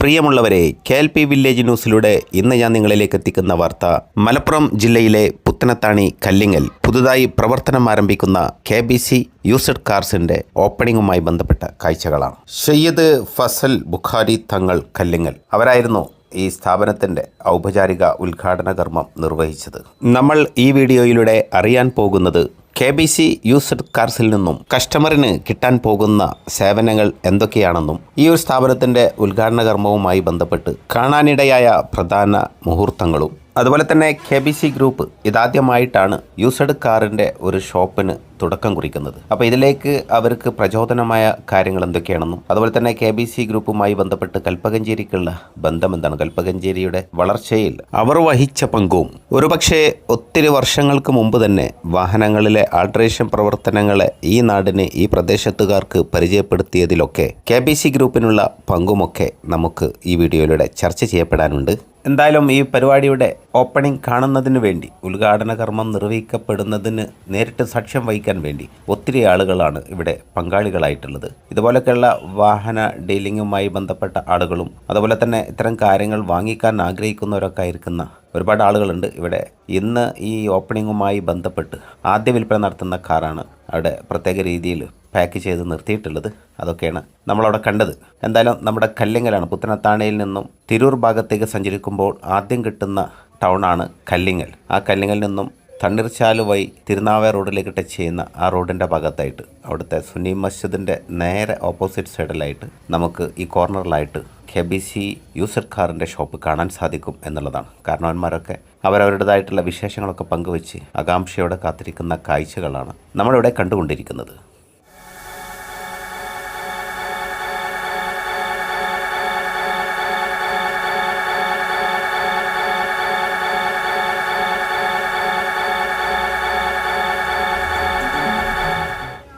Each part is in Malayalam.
പ്രിയമുള്ളവരെ കെ എൽ പി വില്ലേജ് ന്യൂസിലൂടെ ഇന്ന് ഞാൻ നിങ്ങളിലേക്ക് എത്തിക്കുന്ന വാർത്ത. മലപ്പുറം ജില്ലയിലെ പുത്തനത്താണി കല്ലിങ്ങൽ പുതുതായി പ്രവർത്തനം ആരംഭിക്കുന്ന കെ ബി സി യൂസഡ് കാർസിന്റെ ഓപ്പണിംഗുമായി ബന്ധപ്പെട്ട കാഴ്ചകളാണ്. സയ്യദ് ഫസൽ ബുഖാരി തങ്ങൾ കല്ലിങ്ങൽ. അവരായിരുന്നു ഈ സ്ഥാപനത്തിന്റെ ഔപചാരിക ഉദ്ഘാടന കർമ്മം നിർവഹിച്ചത്. നമ്മൾ ഈ വീഡിയോയിലൂടെ അറിയാൻ പോകുന്നത് കെ ബി സി യൂസ്ഡ് കാർസിൽ നിന്നും കസ്റ്റമറിന് കിട്ടാൻ പോകുന്ന സേവനങ്ങൾ എന്തൊക്കെയാണെന്നും ഈ ഒരു സ്ഥാപനത്തിന്റെ ഉദ്ഘാടന കർമ്മവുമായി ബന്ധപ്പെട്ട് കാണാനിടയായ പ്രധാന മുഹൂർത്തങ്ങളും. അതുപോലെ തന്നെ കെ ബി സി ഗ്രൂപ്പ് ഇതാദ്യമായിട്ടാണ് യൂസഡ് കാറിന്റെ ഒരു ഷോപ്പിന് തുടക്കം കുറിക്കുന്നത്. അപ്പോൾ ഇതിലേക്ക് അവർക്ക് പ്രചോദനമായ കാര്യങ്ങൾ എന്തൊക്കെയാണെന്നും അതുപോലെ തന്നെ കെ ബി സി ഗ്രൂപ്പുമായി ബന്ധപ്പെട്ട് കൽപ്പകഞ്ചേരിക്കുള്ള ബന്ധം എന്താണ്? കൽപ്പകഞ്ചേരിയുടെ വളർച്ചയിൽ അവർ വഹിച്ച പങ്കും ഒരുപക്ഷെ ഒത്തിരി വർഷങ്ങൾക്ക് മുമ്പ് തന്നെ വാഹനങ്ങളിലെ ആൾട്രേഷൻ പ്രവർത്തനങ്ങളെ ഈ നാടിന് ഈ പ്രദേശത്തുകാർക്ക് പരിചയപ്പെടുത്തിയതിലൊക്കെ കെ ബി സി ഗ്രൂപ്പിനുള്ള പങ്കുമൊക്കെ നമുക്ക് ഈ വീഡിയോയിലൂടെ ചർച്ച ചെയ്യപ്പെടാനുണ്ട്. എന്തായാലും ഈ പരിപാടിയുടെ ഓപ്പണിംഗ് കാണുന്നതിന് വേണ്ടി ഉദ്ഘാടന കർമ്മം നിർവഹിക്കപ്പെടുന്നതിന് നേരിട്ട് സാക്ഷ്യം വഹിക്കാൻ വേണ്ടി ഒത്തിരി ആളുകളാണ് ഇവിടെ പങ്കാളികളായിട്ടുള്ളത്. ഇതുപോലൊക്കെയുള്ള വാഹന ഡീലിങ്ങുമായി ബന്ധപ്പെട്ട ആളുകളും അതുപോലെ തന്നെ ഇത്തരം കാര്യങ്ങൾ വാങ്ങിക്കാൻ ആഗ്രഹിക്കുന്നവരൊക്കെ ആയിരിക്കുന്ന ഒരുപാട് ആളുകളുണ്ട്. ഇവിടെ ഇന്ന് ഈ ഓപ്പണിങ്ങുമായി ബന്ധപ്പെട്ട് ആദ്യ വിൽപ്പന നടത്തുന്ന കാറാണ് അവിടെ പ്രത്യേക രീതിയിൽ പാക്ക് ചെയ്ത് നിർത്തിയിട്ടുള്ളത്. അതൊക്കെയാണ് നമ്മളവിടെ കണ്ടത്. എന്തായാലും നമ്മുടെ കല്ലിങ്ങലാണ്. പുത്തനത്താണയിൽ നിന്നും തിരൂർ ഭാഗത്തേക്ക് സഞ്ചരിക്കുമ്പോൾ ആദ്യം കിട്ടുന്ന ടൗണാണ് കല്ലിങ്ങൽ. ആ കല്ലിങ്ങൽ നിന്നും തണ്ണീർച്ചാൽ വഴി തിരുനാവായ റോഡിലേക്ക് ടച്ച് ചെയ്യുന്ന ആ റോഡിന്റെ ഭാഗത്തായിട്ട് അവിടുത്തെ സുന്നി മസ്ജിദിന്റെ നേരെ ഓപ്പോസിറ്റ് സൈഡിലായിട്ട് നമുക്ക് ഈ കോർണറിലായിട്ട് കെ ബി സി യൂസർ കാറിന്റെ ഷോപ്പ് കാണാൻ സാധിക്കും എന്നുള്ളതാണ്. കാരണവന്മാരൊക്കെ അവരവരുടേതായിട്ടുള്ള വിശേഷങ്ങളൊക്കെ പങ്കുവെച്ച് ആകാംക്ഷയോടെ കാത്തിരിക്കുന്ന കാഴ്ചകളാണ് നമ്മളിവിടെ കണ്ടുകൊണ്ടിരിക്കുന്നത്.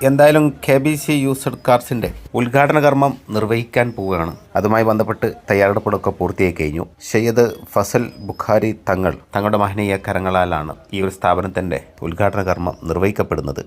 എന്തായാലും കെ ബി സി യൂസ്ഡ് കാർസിന്റെ ഉദ്ഘാടന കർമ്മം നിർവഹിക്കാൻ പോവുകയാണ്. അതുമായി ബന്ധപ്പെട്ട് തയ്യാറെടുപ്പുകളൊക്കെ പൂർത്തിയായി കഴിഞ്ഞു. സയ്യദ് ഫസൽ ബുഖാരി തങ്ങൾ തങ്ങളുടെ മഹനീയ കരങ്ങളാലാണ് ഈ ഒരു സ്ഥാപനത്തിന്റെ ഉദ്ഘാടന കർമ്മം നിർവഹിക്കപ്പെടുന്നത്.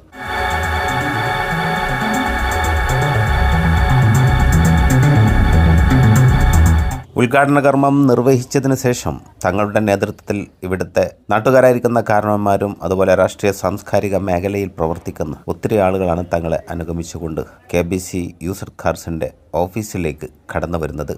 ഉദ്ഘാടന കർമ്മം നിർവഹിച്ചതിന് ശേഷം തങ്ങളുടെ നേതൃത്വത്തിൽ ഇവിടുത്തെ നാട്ടുകാരായിരിക്കുന്ന കാരണവന്മാരും അതുപോലെ രാഷ്ട്രീയ സാംസ്കാരിക മേഖലയിൽ പ്രവർത്തിക്കുന്ന ഒത്തിരി ആളുകളാണ് തങ്ങളെ അനുഗമിച്ചുകൊണ്ട് കെ ബി സി യൂസർ കാർസിന്റെ ഓഫീസിലേക്ക് കടന്നു വരുന്നത്.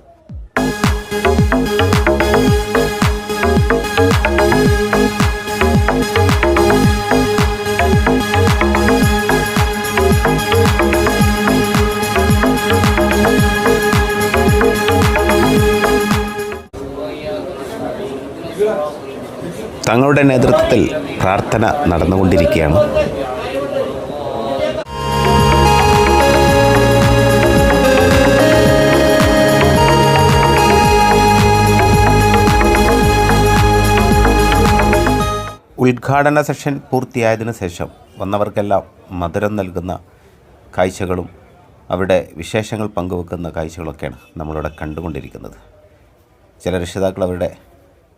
തങ്ങളുടെ നേതൃത്വത്തിൽ പ്രാർത്ഥന നടന്നുകൊണ്ടിരിക്കുകയാണ്. ഉദ്ഘാടന സെഷൻ പൂർത്തിയായതിനു ശേഷം വന്നവർക്കെല്ലാം മധുരം നൽകുന്ന കാഴ്ചകളും അവിടെ വിശേഷങ്ങൾ പങ്കുവെക്കുന്ന കാഴ്ചകളൊക്കെയാണ് നമ്മളിവിടെ കണ്ടുകൊണ്ടിരിക്കുന്നത്. ചില രക്ഷിതാക്കൾ അവരുടെ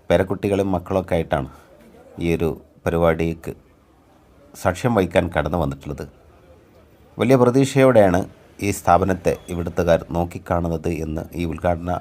പേരക്കുട്ടികളും മക്കളൊക്കെ ആയിട്ടാണ് ഈ ഒരു പരിപാടിക്ക് സാക്ഷ്യം വഹിക്കാൻ കടന്നു വന്നിട്ടുള്ളത്. വലിയ പ്രതീക്ഷയോടെയാണ് ഈ സ്ഥാപനത്തെ ഇവിടുത്തുകാർ നോക്കിക്കാണുന്നത് എന്ന് ഈ ഉദ്ഘാടന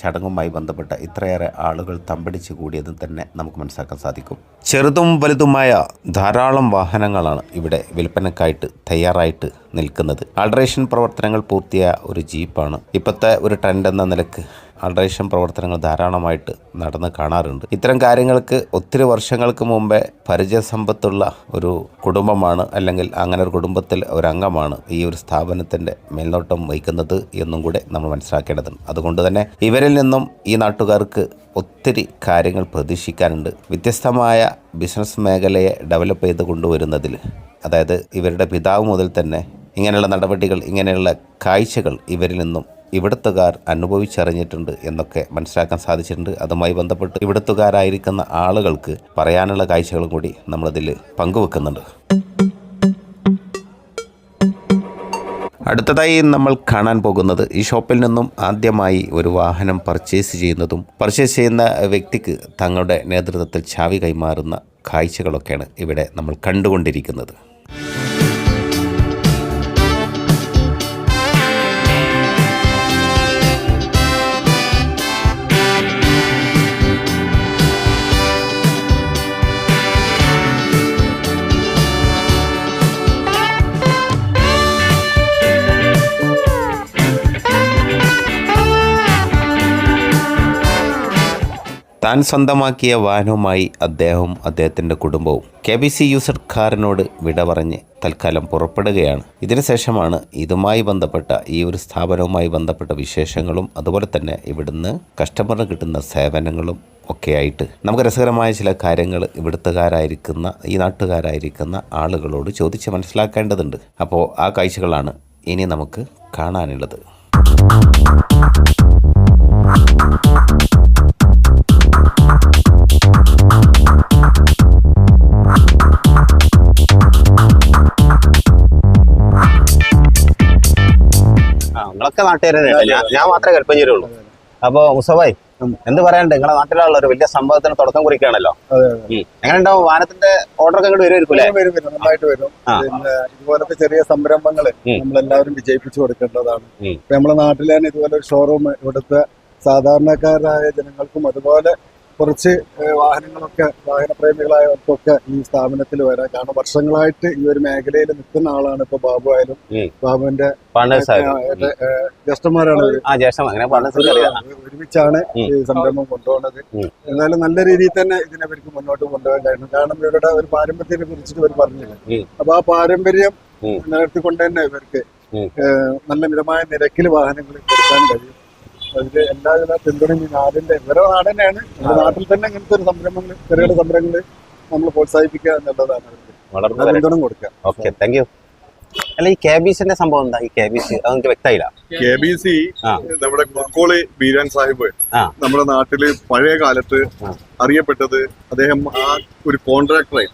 ചടങ്ങുമായി ബന്ധപ്പെട്ട ഇത്രയേറെ ആളുകൾ തമ്പടിച്ചു കൂടിയതും തന്നെ നമുക്ക് മനസ്സിലാക്കാൻ സാധിക്കും. ചെറുതും വലുതുമായ ധാരാളം വാഹനങ്ങളാണ് ഇവിടെ വിൽപ്പനക്കായിട്ട് തയ്യാറായിട്ട് നിൽക്കുന്നത്. ആൾട്രേഷൻ പ്രവർത്തനങ്ങൾ പൂർത്തിയായ ഒരു ജീപ്പാണ്. ഇപ്പോഴത്തെ ഒരു ട്രെൻഡ് എന്ന നിലയ്ക്ക് ആൾട്രേഷൻ പ്രവർത്തനങ്ങൾ ധാരാളമായിട്ട് നടന്ന് കാണാറുണ്ട്. ഇത്തരം കാര്യങ്ങൾക്ക് ഒത്തിരി വർഷങ്ങൾക്ക് മുമ്പേ പരിചയസമ്പത്തുള്ള ഒരു കുടുംബമാണ് അല്ലെങ്കിൽ അങ്ങനെ ഒരു കുടുംബത്തിൽ ഒരു അംഗമാണ് ഈ ഒരു സ്ഥാപനത്തിന്റെ മേൽനോട്ടം വഹിക്കുന്നത് എന്നും കൂടെ നമ്മൾ മനസ്സിലാക്കേണ്ടതുണ്ട്. അതുകൊണ്ട് തന്നെ ഇവരിൽ നിന്നും ഈ നാട്ടുകാർക്ക് ഒത്തിരി കാര്യങ്ങൾ പ്രതീക്ഷിക്കാനുണ്ട്. വ്യത്യസ്തമായ ബിസിനസ് മേഖലയെ ഡെവലപ്പ് ചെയ്ത് കൊണ്ടുവരുന്നതിൽ അതായത് ഇവരുടെ പിതാവ് മുതൽ തന്നെ ഇങ്ങനെയുള്ള നടപടികൾ ഇങ്ങനെയുള്ള കാഴ്ചകൾ ഇവരിൽ നിന്നും ഇവിടുത്തുകാർ അനുഭവിച്ചറിഞ്ഞിട്ടുണ്ട് എന്നൊക്കെ മനസ്സിലാക്കാൻ സാധിച്ചിട്ടുണ്ട്. അതുമായി ബന്ധപ്പെട്ട് ഇവിടത്തുകാരായിരിക്കുന്ന ആളുകൾക്ക് പറയാനുള്ള കാഴ്ചകളും കൂടി നമ്മളതിൽ പങ്കുവെക്കുന്നുണ്ട്. അടുത്തതായി നമ്മൾ കാണാൻ പോകുന്നത് ഈ ഷോപ്പിൽ നിന്നും ആദ്യമായി ഒരു വാഹനം പർച്ചേസ് ചെയ്യുന്നതും പർച്ചേസ് ചെയ്യുന്ന വ്യക്തിക്ക് തങ്ങളുടെ നേതൃത്വത്തിൽ ചാവി കൈമാറുന്ന കാഴ്ചകളൊക്കെയാണ് ഇവിടെ നമ്മൾ കണ്ടുകൊണ്ടിരിക്കുന്നത്. താൻ സ്വന്തമാക്കിയ വാഹനവുമായി അദ്ദേഹവും അദ്ദേഹത്തിന്റെ കുടുംബവും കെ ബി സി യൂസർ കാറിനോട് വിട പറഞ്ഞ് തൽക്കാലം പുറപ്പെടുകയാണ്. ഇതിനുശേഷമാണ് ഇതുമായി ബന്ധപ്പെട്ട ഈ ഒരു സ്ഥാപനവുമായി ബന്ധപ്പെട്ട വിശേഷങ്ങളും അതുപോലെ തന്നെ ഇവിടുന്ന് കസ്റ്റമറിന് കിട്ടുന്ന സേവനങ്ങളും ഒക്കെയായിട്ട് നമുക്ക് രസകരമായ ചില കാര്യങ്ങൾ ഇവിടുത്തുകാരായിരിക്കുന്ന ഈ നാട്ടുകാരായിരിക്കുന്ന ആളുകളോട് ചോദിച്ച് മനസ്സിലാക്കേണ്ടതുണ്ട്. അപ്പോൾ ആ കാഴ്ചകളാണ് ഇനി നമുക്ക് കാണാനുള്ളത്. നിങ്ങളൊക്കെ നാട്ടുകാരല്ലേ ഞാൻ മാത്രമേ കൽപ്പഞ്ചേരിയുള്ളൂ അപ്പൊ മുസഫായി എന്ത് പറയാനുണ്ട്? നിങ്ങളെ നാട്ടിലുള്ള ഒരു വലിയ സംഭവത്തിന് തുടക്കം കുറിക്കുകയാണല്ലോ. എങ്ങനെ ഉണ്ടാവും വാനത്തിന്റെ ഓർഡർ ഒക്കെ ഇങ്ങോട്ട് വരുമായിരിക്കും വരും വരും നന്നായിട്ട് വരും. പിന്നെ ഇതുപോലത്തെ ചെറിയ സംരംഭങ്ങൾ നമ്മൾ നമ്മളെല്ലാവരും വിജയിപ്പിച്ചു കൊടുക്കേണ്ടതാണ്. നമ്മളെ നാട്ടിലാണ് ഇതുപോലെ ഒരു ഷോറൂം ഇവിടുത്തെ സാധാരണക്കാരായ ജനങ്ങൾക്കും അതുപോലെ കുറച്ച് വാഹനങ്ങളൊക്കെ വാഹനപ്രേമികളായവർക്കൊക്കെ ഈ സ്ഥാപനത്തിൽ വരാം. കാരണം വർഷങ്ങളായിട്ട് ഈ ഒരു മേഖലയിൽ നിൽക്കുന്ന ആളാണ് ഇപ്പൊ ബാബു ആയാലും. ബാബുവിന്റെ ജ്യേഷ്ഠന്മാരാണ് ഒരുമിച്ചാണ് ഈ സംരംഭം കൊണ്ടുപോകുന്നത്. എന്നാലും നല്ല രീതിയിൽ തന്നെ ഇതിനെ അവർക്ക് മുന്നോട്ട് കൊണ്ടുപോകാൻ കഴിയണം കാരണം ഇവരുടെ ഒരു പാരമ്പര്യത്തെ കുറിച്ചിട്ട് ഇവർ പറഞ്ഞില്ല. അപ്പൊ ആ പാരമ്പര്യം നിലനിർത്തിക്കൊണ്ട് തന്നെ ഇവർക്ക് നല്ല മിതമായ നിരക്കിൽ വാഹനങ്ങൾ കൊടുക്കാൻ കഴിയും. അതിൽ എല്ലാവിധ പിന്തുണയും ഈ നാടിന്റെ ഇവരെ നാട് തന്നെയാണ് നമ്മുടെ നാട്ടിൽ തന്നെ ഇങ്ങനത്തെ ഒരു സംരംഭങ്ങൾ ചെറുകിട സംരംഭങ്ങൾ നമ്മൾ പ്രോത്സാഹിപ്പിക്കുക എന്നുള്ളതാണ്. വളർന്നു പിന്തുണ കൊടുക്കുക. ഓക്കെ താങ്ക് യു അല്ല ഈ കേബീസിന്റെ സംഭവം എന്താ? ഈ കേബീസ് അത് എനിക്ക് വ്യക്തമായില്ല. കെ ബി സി നമ്മുടെ കുക്കോളി ബീരാൻ സാഹിബ് നമ്മുടെ നാട്ടിൽ പഴയ കാലത്ത്. അറിയപ്പെട്ടത് അദ്ദേഹം ആ ഒരു കോൺട്രാക്ടറായി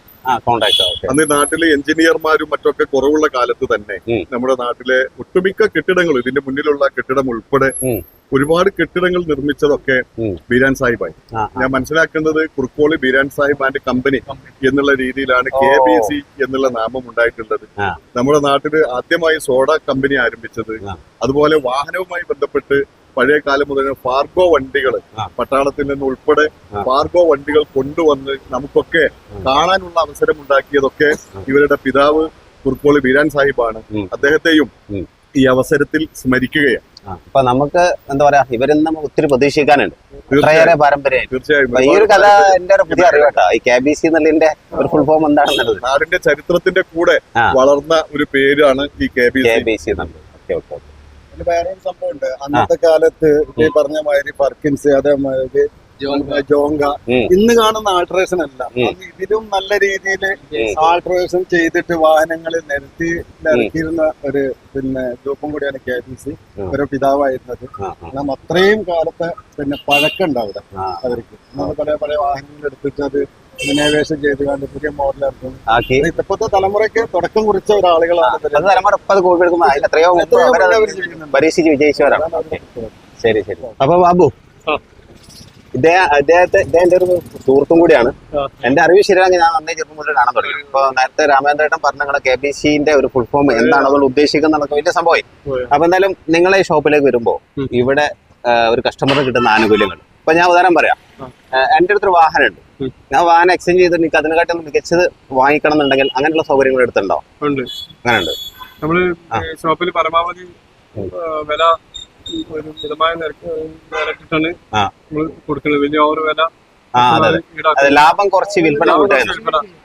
അന്ന് നാട്ടിലെ എഞ്ചിനീയർമാരും മറ്റൊക്കെ കുറവുള്ള കാലത്ത് തന്നെ നമ്മുടെ നാട്ടിലെ ഒട്ടുമിക്ക കെട്ടിടങ്ങൾ ഇതിന്റെ മുന്നിലുള്ള കെട്ടിടം ഉൾപ്പെടെ. ഒരുപാട് കെട്ടിടങ്ങൾ നിർമ്മിച്ചതൊക്കെ. ബീരാൻ സാഹിബായി. ഞാൻ മനസ്സിലാക്കേണ്ടത് കുറുക്കോളി ബീരാൻ സാഹിബ് ആൻഡ് കമ്പനി എന്നുള്ള രീതിയിലാണ് കെ ബി സി എന്നുള്ള നാമം ഉണ്ടായിട്ടുള്ളത്. നമ്മുടെ നാട്ടിൽ ആദ്യമായി സോഡ കമ്പനി ആരംഭിച്ചത് അതുപോലെ വാഹനവുമായി ബന്ധപ്പെട്ട് പഴയ കാലം മുതൽ ഫാർഗോ വണ്ടികൾ പട്ടാളത്തിൽ നിന്ന് ഉൾപ്പെടെ. ഫാർഗോ വണ്ടികൾ കൊണ്ടുവന്ന് നമുക്കൊക്കെ കാണാനുള്ള അവസരം ഉണ്ടാക്കിയതൊക്കെ ഇവരുടെ പിതാവ് കുറുക്കോളി ബീരാൻ സാഹിബാണ്. അദ്ദേഹത്തെയും ഈ അവസരത്തിൽ സ്മരിക്കുകയാണ്. അപ്പൊ നമുക്ക് എന്താ പറയാ ഇവരിൽ നിന്ന് ഒത്തിരി പ്രതീക്ഷിക്കാനുണ്ട്. ഇത്രയേറെ അത്രയേറെ പാരമ്പര്യം ഈ ഒരു കഥ എന്റെ ഒരു പുതിയ അറിവാട്ടോ ഈ കെ ബി സി എന്നുള്ളതിന്റെ ഒരു ഫുൾ ഫോം എന്താണെന്നുള്ളത്. നാടിന്റെ ചരിത്രത്തിന്റെ കൂടെ വളർന്ന ഒരു പേരാണ് ഈ K B K C B C എന്നുള്ളത്. ഓക്കെ ഓക്കെ സംഭവമുണ്ട്. അന്നത്തെ കാലത്ത് ഈ പറഞ്ഞ മാതിരി പർക്കിൻസ് അതേമാതിരി ജോങ്ക. ഇന്ന് കാണുന്ന ആൾട്രേഷൻ അല്ല. ഇതിലും നല്ല രീതിയിൽ. ആൾട്രേഷൻ ചെയ്തിട്ട് വാഹനങ്ങൾ നിരത്തി ഇറക്കിയിരുന്ന ഒരു പിന്നെ ഗ്രൂപ്പും കൂടിയാണ് കെ പി സി. ഓരോ ഒരു പിതാവായിരുന്നത്. ആ, അത്രയും കാലത്തെ പിന്നെ പഴക്കം ഉണ്ടാവില്ല അവർക്ക്. നമ്മൾ പല പല വാഹനങ്ങൾ എടുത്തിട്ട് അത് ഇന്നോവേഷൻ ചെയ്ത് കണ്ട് പുതിയ മോഡൽ ഇറക്കും ഇപ്പോഴത്തെ തലമുറയ്ക്ക് തുടക്കം കുറിച്ച ഒരാളുകളാണ്. പരീക്ഷിച്ച് വിജയിച്ചവരാണ്. ശരി ശരി. അപ്പൊ ബാബു. ഇദ്ദേഹം അദ്ദേഹത്തെ ഇദ്ദേഹത്തിന്റെ ഒരു സുഹൃത്തും കൂടിയാണ്. എന്റെ അറിവ് ശരിയാണെങ്കിൽ ഞാൻ നന്നേ ചെറുപ്പം മുതൽ കാണാൻ തുടങ്ങി. ഇപ്പൊ നേരത്തെ രാമേന്ദ്രേട്ടൻ പറഞ്ഞ നിങ്ങളുടെ കെ ബി സിന്റെ ഒരു ഫുൾ ഫോം എന്താണ് അതുകൊണ്ട് ഉദ്ദേശിക്കുന്ന വലിയ സംഭവമായി. അപ്പൊ എന്തായാലും നിങ്ങളെ ഈ ഷോപ്പിലേക്ക് വരുമ്പോ ഇവിടെ ഒരു കസ്റ്റമറിന് കിട്ടുന്ന ആനുകൂല്യങ്ങൾ. ഇപ്പൊ ഞാൻ ഉദാഹരണം പറയാം. എന്റെ അടുത്തൊരു വാഹനം ഉണ്ട് ഞാൻ വാഹനം എക്സ്ചേഞ്ച് ചെയ്തിട്ട് എനിക്ക് അതിനെക്കാട്ടും മികച്ചത് വാങ്ങിക്കണം എന്നുണ്ടെങ്കിൽ അങ്ങനെയുള്ള സൗകര്യങ്ങൾ എടുത്തുണ്ടോ അങ്ങനെ ഉണ്ട് നമ്മൾ ഷോപ്പിൽ പരമാവധി വില ഒരു മിതമായ നിരക്ക് നിരക്കിട്ടാണ് ആ. നമ്മൾ കൊടുക്കുന്നത്. വലിയ ഓവർ വില അതെ ലാഭം കുറച്ച് വിൽപ്പന കൂട്ടുക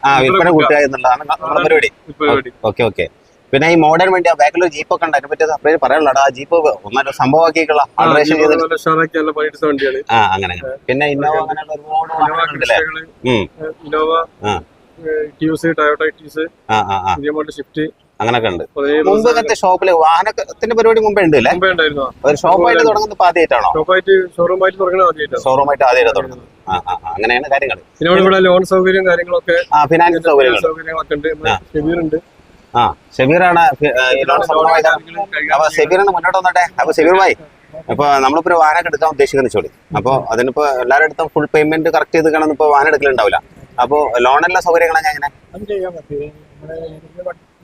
ആ വിൽപ്പന കൂട്ടുക എന്നുള്ളതാണ് നമ്മുടെ പരിപാടി. പരിപാടി. Okay okay. പിന്നെ ഈ മോഡേൺ വണ്ടി ആ ബാക്കിൽ ഒരു ജീപ്പ് ഒക്കെ ഉണ്ട്. അതിനെ പറ്റി സെപ്പറേറ്റ് പറയാനുള്ളൂ ആ ജീപ്പ് ഒന്നല്ല സംഭവമാക്കിയിട്ടുള്ള ആൾട്രേഷൻ ചെയ്ത് ആ അങ്ങനെ. പിന്നെ ഇന്നോവ അങ്ങനെയുള്ള ഒരുപാട് ഇന്നോവ ടയോട്ട ട്യൂസ് ഷിഫ്റ്റ് അങ്ങനൊക്കെ ഉണ്ട്. മുമ്പ് ഇങ്ങനത്തെ ഷോപ്പിൽ വാഹനത്തിന്റെ പരിപാടി മുമ്പേ ഉണ്ട് അല്ലേ ഒരു ഷോപ്പായിട്ട് തുടങ്ങുന്നത് ഇപ്പൊ ആദ്യമായിട്ടാണോ ഷോറൂമായിട്ട് ആദ്യമായിട്ട് തുടങ്ങുന്നത്. അങ്ങനെയാണ് കാര്യങ്ങൾ പിന്നെ ഇവിടെ ലോൺ സൗകര്യം കാര്യങ്ങളൊക്കെ ആ ഫിനാൻസ് സൗകര്യങ്ങളൊക്കെ ഉണ്ട്. ആ. ഷെബീറാണ് ലോൺ സംബന്ധമായ അപ്പൊ ഷെബീറിന് മുന്നോട്ട് വന്നോട്ടെ? അപ്പൊ ഷെബീർ ഭായി അപ്പൊ നമ്മളിപ്പോ ഒരു വാഹനം എടുക്കാൻ ഉദ്ദേശിക്കുന്ന ചോളി അപ്പൊ അതിനിപ്പോ എല്ലാവരുടെ അടുത്തും ഫുൾ പേയ്മെന്റ് കറക്റ്റ് ചെയ്ത് കാണുന്ന ഇപ്പൊ വാഹനം എടുക്കലുണ്ടാവില്ല. അപ്പൊ ലോണെല്ലാം സൗകര്യങ്ങളാണ് എങ്ങനെ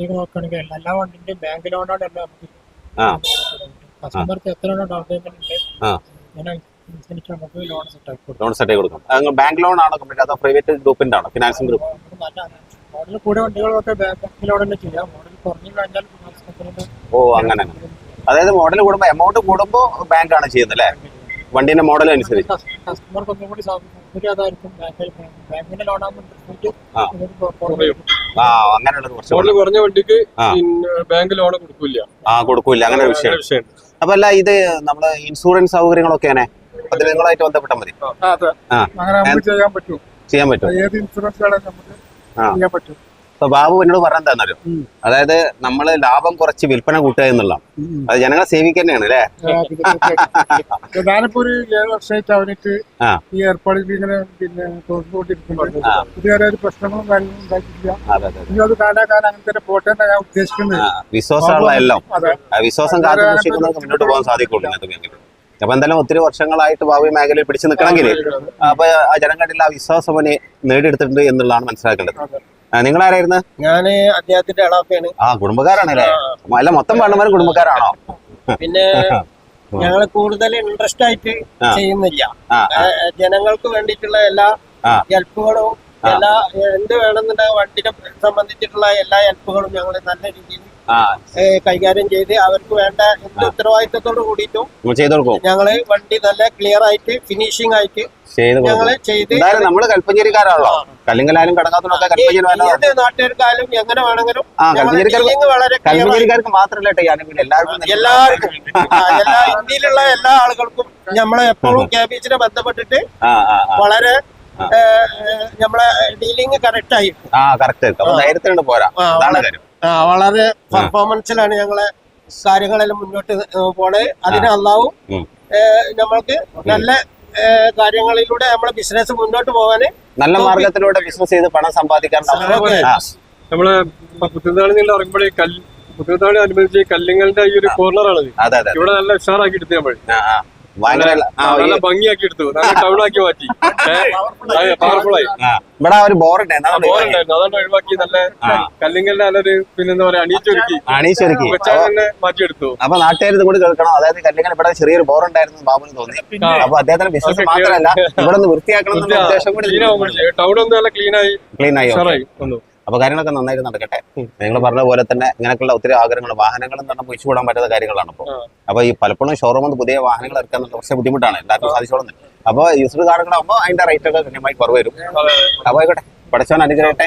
വണ്ടി നോക്കുകയാണെങ്കിൽ എല്ലാ- എല്ലാ വണ്ടിന്റെയും ബാങ്ക് ലോണോടെ എല്ലാം നമുക്ക്. കസ്റ്റമർക്ക് എത്ര ഡൗൺ പേയ്മെന്റ് ഉണ്ട്? ആ. അതിനനുസരിച്ച് നമുക്ക് ലോൺ സെറ്റ് ആക്കി കൊടുക്കും. ലോൺ സെറ്റ് ചെയ്ത് കൊടുക്കും. ബാങ്ക് ലോൺ ആണോ കമ്പനി അതോ പ്രൈവറ്റ് ഗ്രൂപ്പിന്റെ ആണോ ഫിനാൻസിംഗ് ഗ്രൂപ്പ് മോഡൽ കൂടിയ വണ്ടികളൊക്കെ ബാങ്ക് ലോൺ തന്നെ ചെയ്യാം. മോഡൽ കുറഞ്ഞു കഴിഞ്ഞാൽ ഫിനാൻസ് കമ്പനിയുടെ ഓ അങ്ങനെ. അതായത് മോഡൽ കൂടുമ്പോ എമൗണ്ട് കൂടുമ്പോ ബാങ്ക് ആണ് ചെയ്യുന്നത് അല്ലേ? വണ്ടീന്റെ മോഡൽ അനുസരിച്ച്. ആ. അങ്ങനെയുള്ള മോഡൽ കുറഞ്ഞ വണ്ടിക്ക് ബാങ്ക് ലോൺ കൊടുക്കില്ല. ആ കൊടുക്കില്ല. അങ്ങനെ ഒരു വിഷയം. അപ്പൊ അല്ല ഇത് നമ്മൾ ഇൻഷുറൻസ് സൗകര്യങ്ങളൊക്കെയാണ്. അത് നിങ്ങളായിട്ട് ബന്ധപ്പെട്ടാൽ മതി. അതെ. ആ. അങ്ങനെ ചെയ്യാൻ പറ്റും. ചെയ്യാൻ പറ്റും. ഏത് ഇൻഷുറൻസ് ചെയ്യാൻ പറ്റും. അപ്പൊ ബാബു എന്നോട് പറഞ്ഞ എന്താണെന്നറിയോ? അതായത് നമ്മൾ ലാഭം കുറച്ച് വിൽപ്പന കൂട്ടുക എന്നുള്ള അത് ജനങ്ങളെ സേവിക്കുക തന്നെയാണ് അല്ലേ? ഞാനിപ്പോ ഒരു ഏഴ് വർഷമായിട്ട് അവർക്ക് ഈ ഏർപ്പാടിൽ ഇങ്ങനെ പിന്നെ തോന്നുകൊണ്ടിരിക്കുന്നുണ്ട് ആ. ഇതുവരെ ഒരു പ്രശ്നങ്ങളും കാര്യങ്ങളും അതെ ഇനി അത് കാലാകാലം അങ്ങനെ തന്നെ പോട്ടെ ഞാൻ ഉദ്ദേശിക്കുന്നത്. വിശ്വാസമുള്ള എല്ലാം. വിശ്വാസം കാത്തു സൂക്ഷിക്കുന്നവർക്ക് മുന്നോട്ട് പോകാൻ സാധിക്കുള്ളൂ ഇങ്ങനത്തെ അപ്പൊ എന്തായാലും ഒത്തിരി വർഷങ്ങളായിട്ട് ഭാവി മേഖലയിൽ പിടിച്ചു നിൽക്കണമെങ്കിൽ അപ്പൊ ആ ജനങ്ങളുടെ ആ വിശ്വാസം അവന് നേടിയെടുത്തിട്ടുണ്ട് എന്നുള്ളതാണ് മനസ്സിലാക്കേണ്ടത്. ആ, നിങ്ങളാരായിരുന്നു? ഞാൻ അദ്ദേഹത്തിന്റെ ഇളവൊക്കെയാണ് ആ കുടുംബക്കാരാണല്ലേ? അല്ല മൊത്തം വേണ്ടവരും കുടുംബക്കാരാണോ? പിന്നെ ഞങ്ങൾ കൂടുതൽ ഇൻട്രസ്റ്റ് ആയിട്ട് ചെയ്യുന്നില്ല. ജനങ്ങൾക്ക് വേണ്ടിയിട്ടുള്ള എല്ലാ. ഹെൽപ്പുകളും എല്ലാ എന്ത് വേണമെന്നുണ്ടെങ്കിൽ വണ്ടിനെ സംബന്ധിച്ചിട്ടുള്ള എല്ലാ ഹെൽപ്പുകളും ഞങ്ങൾ നല്ല രീതിയിൽ കൈകാര്യം ചെയ്ത് അവർക്ക് വേണ്ട എന്ത് ഉത്തരവാദിത്തത്തോട് കൂടിയിട്ടും ഞങ്ങൾ വണ്ടി നല്ല ക്ലിയർ ആയിട്ട് ഫിനിഷിംഗ് ആയിട്ട് ഞങ്ങൾ ചെയ്ത് നമ്മൾ കൽപ്പഞ്ചേരിക്കാരാണല്ലോ. കല്ലിങ്കലാലും കൽപ്പഞ്ചേരി വേണ്ട ഏത് എങ്ങനെ വേണമെങ്കിലും കൽപ്പഞ്ചേരിക്കാർക്ക് മാത്രമല്ല എല്ലാവർക്കും എല്ലാവർക്കും എല്ലാ ഇന്ത്യയിലുള്ള എല്ലാ ആളുകൾക്കും നമ്മളെ എപ്പോഴും ക്യാബേജിനെ ബന്ധപ്പെട്ടിട്ട്. വളരെ നമ്മളെ ഡീലിംഗ് കറക്റ്റ് ആയി ആ കറക്റ്റ് അപ്പൊ ആ. ധൈര്യത്തിനുണ്ട് പോരാ. അതാണ്. കാര്യം. വളരെ പെർഫോമൻസിലാണ് ഞങ്ങളെ കാര്യങ്ങളെല്ലാം മുന്നോട്ട് പോണത് അതിന് അള്ളാവും. നമ്മൾക്ക് നല്ല കാര്യങ്ങളിലൂടെ നമ്മളെ ബിസിനസ് മുന്നോട്ട് പോകാന് നല്ല മാർഗത്തിലൂടെ ബിസിനസ് ചെയ്ത് പണം സമ്പാദിക്കാൻ നമ്മൾ പുത്തുനാളി നിന്ന് ഇറങ്ങുമ്പോഴേ കല്ല് പുത്തനാളി അനുബന്ധിച്ച് കല്ലിങ്ങളുടെ ഈ ഒരു അതെ ഇവിടെ നല്ല ഉഷാറാക്കി എടുത്തു നമ്മൾ നല്ല ഭംഗിയാക്കി എടുത്തു ടൗൺ ആക്കി മാറ്റി. ഇവിടെ ഒരു അതുകൊണ്ട് ഒഴിവാക്കി നല്ല നല്ലൊരു പിന്നെന്താ പറയാ മാറ്റിയെടുത്തു. അപ്പൊ നാട്ടുകാർ കൂടി കേൾക്കണം. അതായത് കല്ലിങ്ങൾ ഇവിടെ ചെറിയൊരു ബോർ ഉണ്ടായിരുന്നു ബാബുന് തോന്നി. അപ്പൊ അദ്ദേഹത്തിന്റെ ബിസിനസ് മാത്രമല്ല ഇവിടെ നിന്ന് വൃത്തിയാക്കണം ടൗൺ ഒന്ന് നല്ല ക്ലീൻ ആയി. ക്ലീൻ ആയി okay. ഉഷാറായി അപ്പൊ കാര്യങ്ങളൊക്കെ നന്നായിട്ട് നടക്കട്ടെ. നിങ്ങൾ പറഞ്ഞ പോലെ തന്നെ ഇങ്ങനെയൊക്കെയുള്ള ഒത്തിരി ആഗ്രഹങ്ങൾ വാഹനങ്ങളും തന്നെ പൊഴിച്ചു കൂടാൻ പറ്റാത്ത കാര്യങ്ങളാണ് ഇപ്പോൾ അപ്പോൾ അപ്പൊ ഈ പലപ്പോഴും ഷോറൂമിൽ നിന്ന് പുതിയ വാഹനങ്ങൾ ഇറക്കാൻ കുറച്ച് ബുദ്ധിമുട്ടാണ്. എല്ലാവർക്കും സാധിച്ചോളുന്നത് അപ്പൊ യൂസ്ഡ് കാറുകളാകുമ്പോൾ അതിന്റെ റേറ്റ് ഒക്കെ ഗണ്യമായി കുറവ് വരും. അപ്പൊ ആയിക്കോട്ടെ. പഠിച്ചവൻ അനുഗ്രഹട്ടെ.